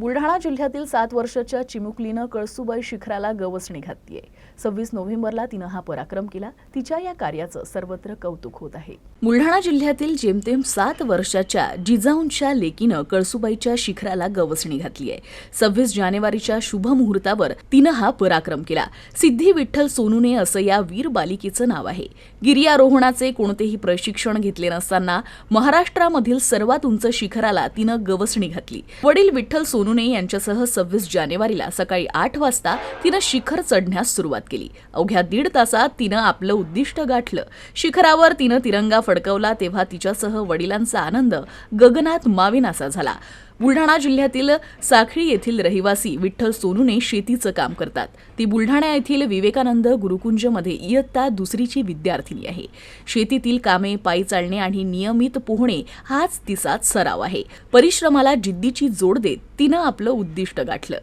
बुलढाणा जिल्ह्यातील सात वर्षाच्या चिमुकलीनं कळसुबाई शिखराला गवसणी घातलीये. सव्वीस नोव्हेंबरला तिनं हा पराक्रम केला. तिच्या या कार्याचं सर्वत्र कौतुक होत आहे. बुलढाणा जिल्ह्यातील जेमतेम सात वर्षाच्या जिजाऊंच्या लेकीनं कळसुबाईच्या शिखराला गवसणी घातली आहे सव्वीस जानेवारीच्या शुभ मुहूर्तावर तिनं हा पराक्रम केला. सिद्धी विठ्ठल सोनूने असं या वीर बालिकेचं नाव आहे. गिर्यारोहणाचे कोणतेही प्रशिक्षण घेतले नसताना महाराष्ट्रामधील सर्वात उंच शिखराला तिनं गवसणी घातली. वडील विठ्ठल सोनू सोनूने यांच्यासह सव्वीस जानेवारीला सकाळी आठ वाजता तिनं शिखर चढण्यास सुरुवात केली. अवघ्या दीड तासात तिनं आपलं उद्दिष्ट गाठलं. शिखरावर तिनं तिरंगा फडकवला तेव्हा तिच्यासह वडिलांचा आनंद गगनात माविनासा झाला. बुलढाणा जिल्ह्यातील साखळी येथील रहिवासी विठ्ठल सोनूने शेतीचं काम करतात. ती बुलढाणा येथील विवेकानंद गुरुकुंजमध्ये इयत्ता दुसरीची विद्यार्थिनी आहे. शेतीतील कामे पायी चालणे आणि नियमित पोहणे हाच तिचा सराव आहे. परिश्रमाला जिद्दीची जोड देत तिनं आपलं उद्दिष्ट गाठलं.